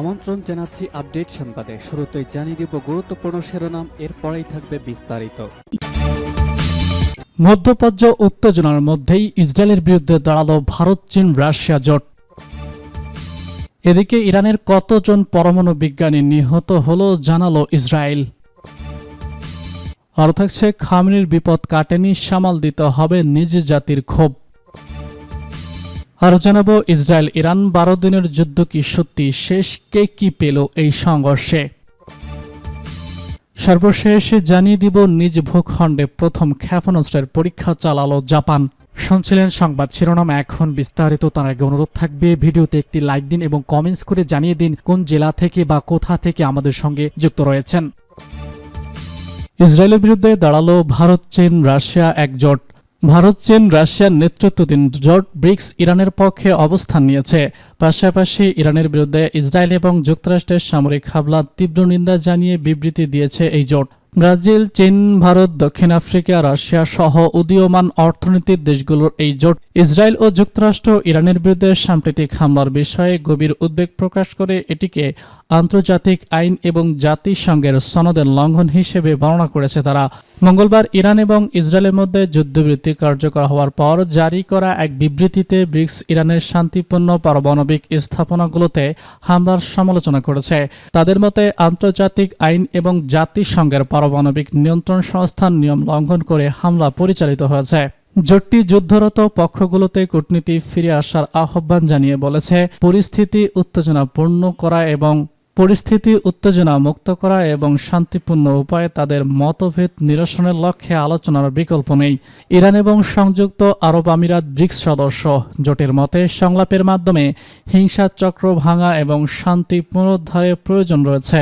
আমন্ত্রণ জানাচ্ছি আপডেট সংবাদে। শুরুতেই জানিয়ে দিব গুরুত্বপূর্ণ শিরোনাম, এরপরেই থাকবে বিস্তারিত। মধ্যপ্রাচ্য উত্তেজনার মধ্যেই ইসরায়েলের বিরুদ্ধে দাঁড়াল ভারত, চীন, রাশিয়া জোট। এদিকে ইরানের কতজন পরমাণু বিজ্ঞানী নিহত হলো জানালো ইসরায়েল। আরও থাকছে, খামনির বিপদ কাটেনি, সামাল দিতে হবে নিজ জাতির ক্ষোভ। আরও জানাব, ইসরায়েল, ইরান, বারো দিনের যুদ্ধ কি সত্যি? শেষ কে কি পেল এই সংঘর্ষে? সর্বশেষ জানিয়ে দিব, নিজ ভূখণ্ডে প্রথম ক্ষেপণাস্ত্রের পরীক্ষা চালালো জাপান। শুনছিলেন সংবাদ শিরোনাম, এখন বিস্তারিত, তার আগে অনুরোধ থাকবে, ভিডিওতে একটি লাইক দিন এবং কমেন্টস করে জানিয়ে দিন কোন জেলা থেকে বা কোথা থেকে আমাদের সঙ্গে যুক্ত রয়েছেন। ইসরায়েলের বিরুদ্ধে দাঁড়াল ভারত, চীন, রাশিয়া একজোট। ভারত, চীন, রাশিয়ার নেতৃত্বাধীন জোট ব্রিক্স ইরানের পক্ষে অবস্থান নিয়েছে। পাশাপাশি ইরানের বিরুদ্ধে ইসরায়েল এবং যুক্তরাষ্ট্রের সামরিক হামলার তীব্র নিন্দা জানিয়ে বিবৃতি দিয়েছে এই জোট। ব্রাজিল, চীন, ভারত, দক্ষিণ আফ্রিকা, রাশিয়া সহ উদীয়মান অর্থনীতির দেশগুলোর এই জোট ইসরায়েল ও যুক্তরাষ্ট্র ইরানের বিরুদ্ধে সাম্প্রতিক হামলার বিষয়ে গভীর উদ্বেগ প্রকাশ করে এটিকে আন্তর্জাতিক আইন এবং জাতিসংঘের সনদের লঙ্ঘন হিসেবে বর্ণনা করেছে তারা। মঙ্গলবার ইরান এবং ইসরায়েলের মধ্যে যুদ্ধবৃত্তি কার্যকর হওয়ার পর জারি করা এক বিবৃতিতে ব্রিক্স ইরানের শান্তিপূর্ণ পারমাণবিক স্থাপনাগুলোতে হামলার সমালোচনা করেছে। তাদের মতে, আন্তর্জাতিক আইন এবং জাতিসংঘের পারমাণবিক নিয়ন্ত্রণ সংস্থার নিয়ম লঙ্ঘন করে হামলা পরিচালিত হয়েছে। জোটটি যুদ্ধরত পক্ষগুলোতে কূটনীতি ফিরে আসার আহ্বান জানিয়ে বলেছে, পরিস্থিতি উত্তেজনাপূর্ণ করা এবং পরিস্থিতি উত্তেজনা মুক্ত করা এবং শান্তিপূর্ণ উপায়ে তাদের মতভেদ নিরসনের লক্ষ্যে আলোচনার বিকল্প নেই। ইরান এবং সংযুক্ত আরব আমিরাত ব্রিক্স সদস্য জোটের মতে, সংলাপের মাধ্যমে হিংসা চক্র ভাঙা এবং শান্তি পুনরুদ্ধারের প্রয়োজন রয়েছে।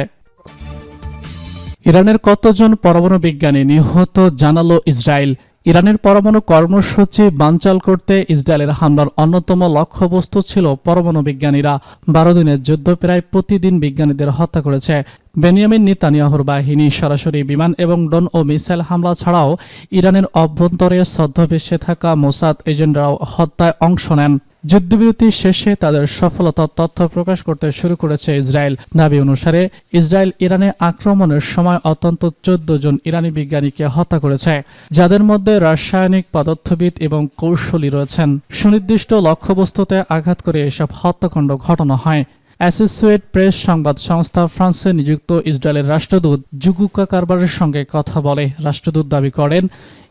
ইরানের কতজন পরমাণু বিজ্ঞানী নিহত জানালো ইসরায়েল। ইরানের পরমাণু কর্মসূচি বানচাল করতে ইসরায়েলের হামলার অন্যতম লক্ষ্যবস্তু ছিল পরমাণু বিজ্ঞানীরা। বারো দিনের যুদ্ধ প্রায় প্রতিদিন বিজ্ঞানীদের হত্যা করেছে। বেনিয়ামিন নেতানিয়াহুর বাহিনী, সরাসরি বিমান এবং ড্রোন ও মিসাইল হামলা ছাড়াও ইরানের অভ্যন্তরে ছদ্মবেশে থাকা মোসাদ এজেন্টরাও হত্যায় অংশ নেন। যুদ্ধবিরতি শেষে তাদের সফলতা তথ্য প্রকাশ করতে শুরু করেছে ইসরায়েল। দাবি অনুসারে, ইসরায়েল ইরানে আক্রমণের সময় অত্যন্ত চোদ্দ জন ইরানি বিজ্ঞানীকে হত্যা করেছে, যাদের মধ্যে রাসায়নিক পদার্থবিদ এবং কৌশলী রয়েছেন। সুনির্দিষ্ট লক্ষ্যবস্তুতে আঘাত করে এসব হত্যাকাণ্ড ঘটানো হয়। অ্যাসোসিয়েট প্রেস সংবাদ সংস্থা ফ্রান্সে নিযুক্ত ইসরায়েলের রাষ্ট্রদূত জুগুকা কারবারের সঙ্গে কথা বলে। রাষ্ট্রদূত দাবি করেন,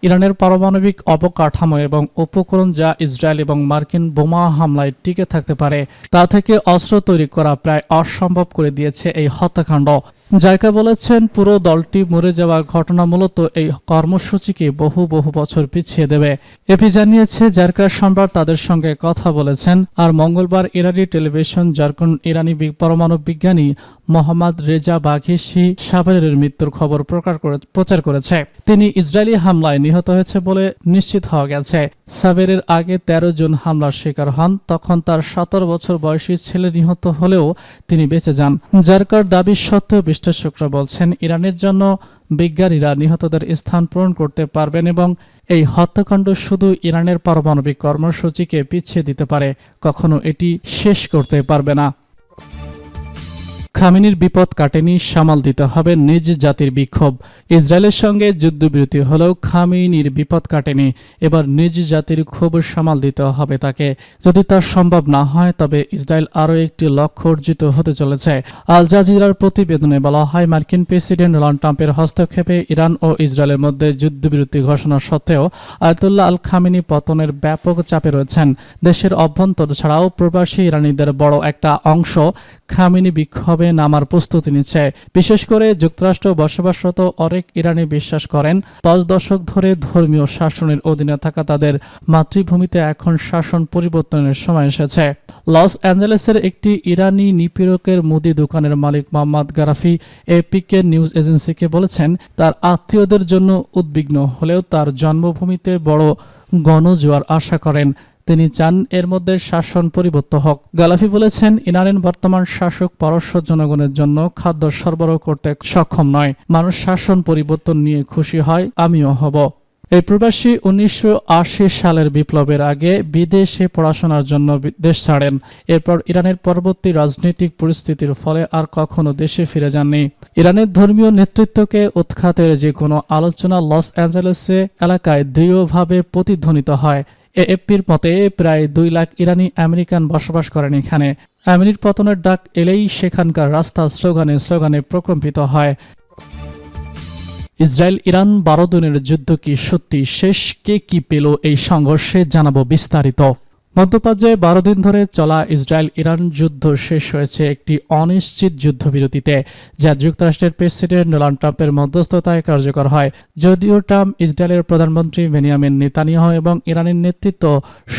ইরানের পারমাণবিক অবকাঠামো এবং উপকরণ যা ইসরায়েল এবং মার্কিন বোমা হামলায় টিকে থাকতে পারে, তা থেকে অস্ত্র তৈরি করা প্রায় অসম্ভব করে দিয়েছে এই হত্যাকাণ্ড। জায়কা বলেছেন, পুরো দলটি মরে যাওয়া ঘটনা মূলত এই কর্মসূচিকে বহু বহু বছর পিছিয়ে দেবে। এপি জানিয়েছে জারকার সম্রাট তাদের সঙ্গে কথা বলেছেন। আর মঙ্গলবার ইরানি টেলিভিশন জারকুন ইরানি পরমাণু বিজ্ঞানী মোহাম্মদ রেজা বাঘিসি সাবেরের মৃত্যুর খবর প্রকাশ করে, প্রচার করেছে। তিনি ইসরায়েলি হামলায় নিহত হয়েছে বলে নিশ্চিত হওয়া গেছে। সাবেরের আগে ১৩ জন হামলার শিকার হন, তখন তার সতেরো বছর বয়সী ছেলে নিহত হলেও তিনি বেঁচে যান। জারকার দাবি সত্ত্বেও বিশ্লেষকরা বলছেন, ইরানের জন্য বিজ্ঞানীরা নিহতদের স্থান পূরণ করতে পারবেন এবং এই হত্যাকাণ্ড শুধু ইরানের পারমাণবিক কর্মসূচিকে পিছিয়ে দিতে পারে, কখনো এটি শেষ করতে পারবে না। খামিনির বিপদ কাটেনি, সামাল দিতে হবে নিজ জাতির বিক্ষোভ। ইসরায়েলের সঙ্গে যুদ্ধবিরতি হলেও খামিনির বিপদ কাটেনি, এবার নিজ জাতির ক্ষোভ সামাল দিতে হবে তাকে। যদি তা সম্ভব না হয়, তবে ইসরায়েল আরও একটি লক্ষ্য অর্জিত হতে চলেছে। আল জাজিরার প্রতিবেদনে বলা হয়, মার্কিন প্রেসিডেন্ট ডোনাল্ড ট্রাম্পের হস্তক্ষেপে ইরান ও ইসরায়েলের মধ্যে যুদ্ধবিরতি ঘোষণা সত্ত্বেও আয়তুল্লাহ আল খামিনি পতনের ব্যাপক চাপে রয়েছেন। দেশের অভ্যন্তর ছাড়াও প্রবাসী ইরানিদের বড় একটা অংশ খামিনি বিক্ষোভে নামার প্রস্তুতি নিচ্ছে। বিশেষ করে যুক্তরাষ্ট্র বসবাসরত অনেক ইরানি বিশ্বাস করেন, পাঁচ দশক ধরে ধর্মীয় শাসনের অধীনে থাকা তাদের মাতৃভূমিতে এখন শাসন পরিবর্তনের সময় এসেছে। লস অ্যাঞ্জেলেসের একটি ইরানি নিপীড়কের মুদি দোকানের মালিক মোহাম্মদ গারাফি এপিকে নিউজ এজেন্সিকে বলেছেন, তার আত্মীয়দের জন্য উদ্বিগ্ন হলেও তার জন্মভূমিতে বড় গণজোয়ার আশা করেন। তিনি চান এর মধ্যে শাসন পরিবর্তন হোক। গালাফি বলেছেন, ইরানের বর্তমান শাসক পারস্য জনগণের জন্য খাদ্য সরবরাহ করতে সক্ষম নয়। মানুষ শাসন পরিবর্তন নিয়ে খুশি হয়, আমিও হব। এই প্রবাসী উনিশশো আশি সালের বিপ্লবের আগে বিদেশে পড়াশোনার জন্য দেশ ছাড়েন। এরপর ইরানের পরবর্তী রাজনৈতিক পরিস্থিতির ফলে আর কখনো দেশে ফিরে যাননি। ইরানের ধর্মীয় নেতৃত্বকে উৎখাতের যে কোনো আলোচনা লস অ্যাঞ্জেলেসে এলাকায় দৃঢ়ভাবে প্রতিধ্বনিত হয়। এএফপির মতে প্রায় দুই লাখ ইরানি আমেরিকান বসবাস করেন এখানে। আমিনির পতনের ডাক এলেই সেখানকার রাস্তা স্লোগানে স্লোগানে প্রকম্পিত হয়। ইসরায়েল, ইরান, বারো দিনের যুদ্ধ কি সত্যি শেষ? কে কি পেল এই সংঘর্ষে? জানাব বিস্তারিত। মধ্যপ্রাচ্যে বারো দিন ধরে চলা ইসরায়েল ইরান যুদ্ধ শেষ হয়েছে একটি অনিশ্চিত যুদ্ধবিরতিতে, যা যুক্তরাষ্ট্রের প্রেসিডেন্ট ডোনাল্ড ট্রাম্পের মধ্যস্থতায় কার্যকর হয়। যদিও ট্রাম্প ইসরায়েলের প্রধানমন্ত্রী বেনিয়ামিন নেতানিয়াহ এবং ইরানের নেতৃত্ব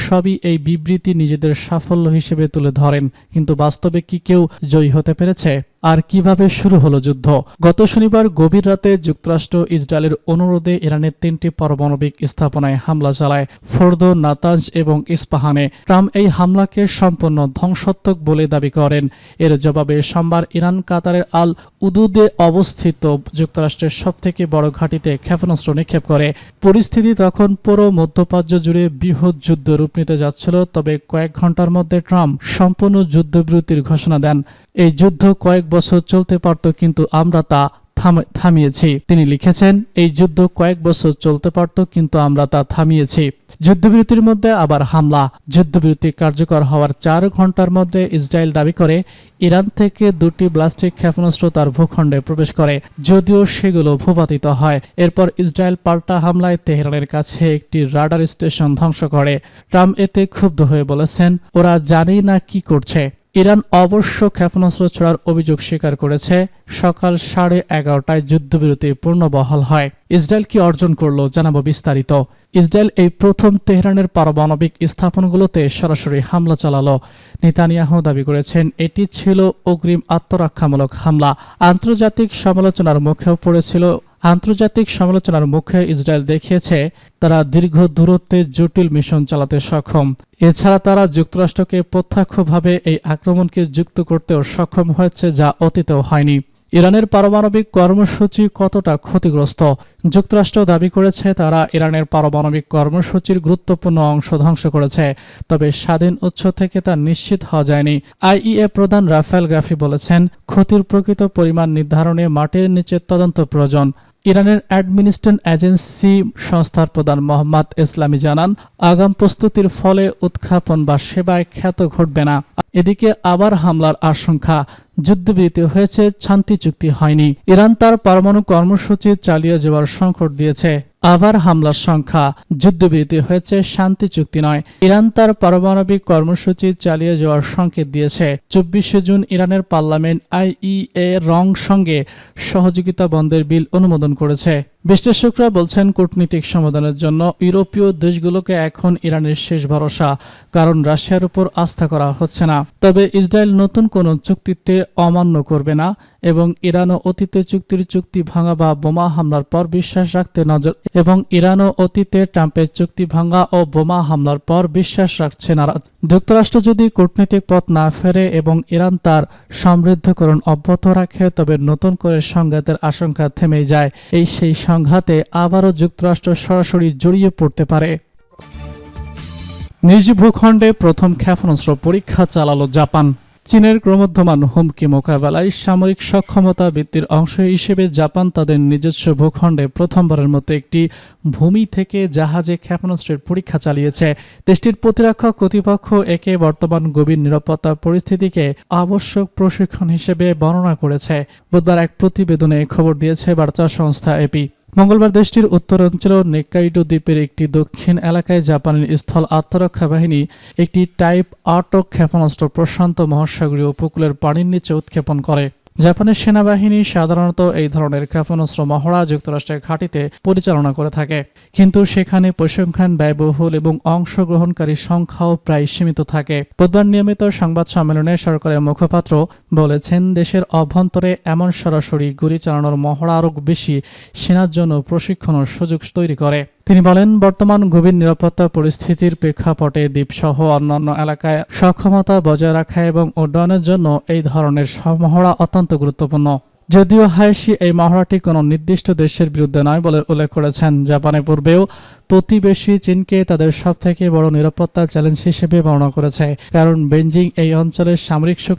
সবই এই বিবৃতি নিজেদের সাফল্য হিসেবে তুলে ধরেন, কিন্তু বাস্তবে কি কেউ জয়ী হতে পেরেছে? আর কীভাবে শুরু হলো যুদ্ধ? গত শনিবার গভীর রাতে যুক্তরাষ্ট্র ইসরায়েলের অনুরোধে ইরানের তিনটি পারমাণবিক স্থাপনায় হামলা চালায় ফোর্দো নাতাঞ্জ এবং ইস্পাহানে। ট্রাম্প এই হামলাকে সম্পূর্ণ ধ্বংসাত্মক বলে দাবি করেন। এর জবাবে সোমবার ইরান, কাতারের আল উদুদে অবস্থিত যুক্তরাষ্ট্রের সবথেকে বড় ঘাঁটিতে ক্ষেপণাস্ত্র নিক্ষেপ করে। পরিস্থিতি তখন পুরো মধ্যপ্রাচ্য জুড়ে বৃহৎ যুদ্ধ রূপ নিতে যাচ্ছিল, তবে কয়েক ঘণ্টার মধ্যে ট্রাম্প সম্পূর্ণ যুদ্ধবিরতির ঘোষণা দেন। এই যুদ্ধ কয়েক বছর চলতে পারত, কিন্তু আমরা তা থাম- থামিয়েছি। তিনি লিখেছেন, এই যুদ্ধ কয়েক বছর চলতে পারত, কিন্তু আমরা তা থামিয়েছি। যুদ্ধবিরতির মধ্যে আবার হামলা। যুদ্ধবিরতি কার্যকর হওয়ার চার ঘণ্টার মধ্যে ইসরায়েল দাবি করে, ইরান থেকে দুটি ব্লাস্টিক ক্ষেপণাস্ত্র তার ভূখণ্ডে প্রবেশ করে, যদিও সেগুলো ভূপাতিত হয়। এরপর ইসরায়েল পাল্টা হামলায় তেহরানের কাছে একটি রাডার স্টেশন ধ্বংস করে। ট্রাম্প এতে ক্ষুব্ধ হয়ে বলেছেন, ওরা জানেই না কি করছে। ইরান অবশ্য ক্ষেপণাস্ত্র ছোড়ার অভিযোগ স্বীকার করেছে। সকাল সাড়ে এগারোটায় যুদ্ধবিরতি পূর্ণ বহাল হয়। ইসরায়েল কি অর্জন করল জানাব বিস্তারিত। ইসরায়েল এই প্রথম তেহরানের পারমাণবিক স্থাপনগুলোতে সরাসরি হামলা চালালো। নেতানিয়াহু দাবি করেছেন, এটি ছিল অগ্রিম আত্মরক্ষামূলক হামলা। আন্তর্জাতিক সমালোচনার মুখেও পড়েছিল আন্তর্জাতিক সমালোচনার মুখে ইসরায়েল দেখিয়েছে, তারা দীর্ঘ দূরত্বে জটিল মিশন চালাতে সক্ষম। এছাড়া তারা যুক্তরাষ্ট্রকে প্রত্যক্ষভাবে এই আক্রমণকে যুক্ত করতেও সক্ষম হয়েছে, যা অতীতেও হয়নি। ইরানের পারমাণবিক কর্মসূচি কতটা ক্ষতিগ্রস্ত? যুক্তরাষ্ট্র দাবি করেছে তারা ইরানের পারমাণবিক কর্মসূচির গুরুত্বপূর্ণ অংশ ধ্বংস করেছে, তবে স্বাধীন উৎস থেকে তা নিশ্চিত হওয়া যায়নি। আইইএ প্রধান রাফেল গ্রাফি বলেছেন, ক্ষতির প্রকৃত পরিমাণ নির্ধারণে মাটির নিচে তদন্ত প্রয়োজন। ইরানের অ্যাডমিনিস্ট্রেশন এজেন্সি সংস্থার প্রধান মোহাম্মদ ইসলামী জানান, আগাম প্রস্তুতির ফলে উৎক্ষেপণ বা সেবায় খ্যাত ঘটবে না। এদিকে আবার হামলার আশঙ্কা যুদ্ধবিরতি হয়েছে, শান্তি চুক্তি হয়নি। ইরান তার পরমাণু কর্মসূচি চালিয়ে যাওয়ার সংকট দিয়েছে। আবার হামলার সংখ্যা। যুদ্ধবিরতি হয়েছে, শান্তি চুক্তি নয়। ইরান তার পারমাণবিক কর্মসূচি চালিয়ে যাওয়ার সংকেত দিয়েছে। চব্বিশে জুন ইরানের পার্লামেন্ট আইইএ রং সঙ্গে সহযোগিতা বন্ধের বিল অনুমোদন করেছে। বিশ্লেষকরা বলছেন কূটনীতিক সমাধানের জন্য ইউরোপীয় দেশগুলোকে এখন ইরানের শেষ ভরসা, কারণ রাশিয়ার উপর আস্থা করা হচ্ছে না। তবে ইসরায়েল নতুন কোনো চুক্তিতে অমান্য করবে না এবং ইরানও অতীতে চুক্তির চুক্তি ভাঙা বা বোমা হামলার পর বিশ্বাস রাখতে নজর এবং ইরানও অতীতে ট্রাম্পের চুক্তি ভাঙা ও বোমা হামলার পর বিশ্বাস রাখছে না। যুক্তরাষ্ট্র যদি কূটনৈতিক পথ না ফেরে এবং ইরান তার সমৃদ্ধকরণ অব্যাহত রাখে, তবে নতুন করে সংঘাতের আশঙ্কা থেমে যায়। এই সেই সংঘাতে আবারও যুক্তরাষ্ট্র সরাসরি জড়িয়ে পড়তে পারে। নিজ ভূখণ্ডে প্রথম ক্ষেপণাস্ত্র পরীক্ষা চালালো জাপান। চীনের ক্রমোদ্ধমান হুমকি মোকাবেলায় সামরিক সক্ষমতা বৃদ্ধির অংশ হিসেবে জাপান তাদের নিজস্ব ভূখণ্ডে প্রথমবারের মতো একটি ভূমি থেকে জাহাজে ক্ষেপণাস্ত্রের পরীক্ষা চালিয়েছে। দেশটির প্রতিরক্ষা কর্তৃপক্ষ একে বর্তমান গভীর নিরাপত্তা পরিস্থিতিকে আবশ্যক প্রশিক্ষণ হিসেবে বর্ণনা করেছে। বুধবার এক প্রতিবেদনে খবর দিয়েছে বার্তা সংস্থা এপি। মঙ্গলবার দেশটির উত্তরাঞ্চল নেকাইডো দ্বীপের একটি দক্ষিণ এলাকায় জাপানের স্থল আত্মরক্ষা বাহিনী একটি টাইপ আটক ক্ষেপণাস্ত্র প্রশান্ত মহাসাগরীয় উপকূলের পানির নিচে উৎক্ষেপণ করে। জাপানের সেনাবাহিনী সাধারণত এই ধরনের ক্ষেপণাস্ত্র মহড়া যুক্তরাষ্ট্রের ঘাঁটিতে পরিচালনা করে থাকে। কিন্তু সেখানে পরিসংখ্যান ব্যয়বহুল এবং অংশগ্রহণকারীর সংখ্যাও প্রায় সীমিত থাকে। বুধবার নিয়মিত সংবাদ সম্মেলনে সরকারের মুখপাত্র বলেছেন, দেশের অভ্যন্তরে এমন সরাসরি গুলি চালানোর মহড়া আরও বেশি সেনার জন্য প্রশিক্ষণের সুযোগ তৈরি করে। তিনি বলেন, বর্তমান গভীর নিরাপত্তা পরিস্থিতির প্রেক্ষাপটে দ্বীপসহ অন্যান্য এলাকায় সক্ষমতা বজায় রাখা এবং উড্ডয়নের জন্য এই ধরনের মহড়া অত্যন্ত গুরুত্বপূর্ণ। যদিও হায়াশি এই মহড়াটি কোনো নির্দিষ্ট দেশের বিরুদ্ধে নয় বলে উল্লেখ করেছেন। জাপানে পূর্বেও প্রতিবেশী চীনকে তাদের সবথেকে বড় নিরাপত্তা চ্যালেঞ্জ হিসেবে বর্ণনা করেছে, কারণ বেইজিং এই অঞ্চলের সামরিক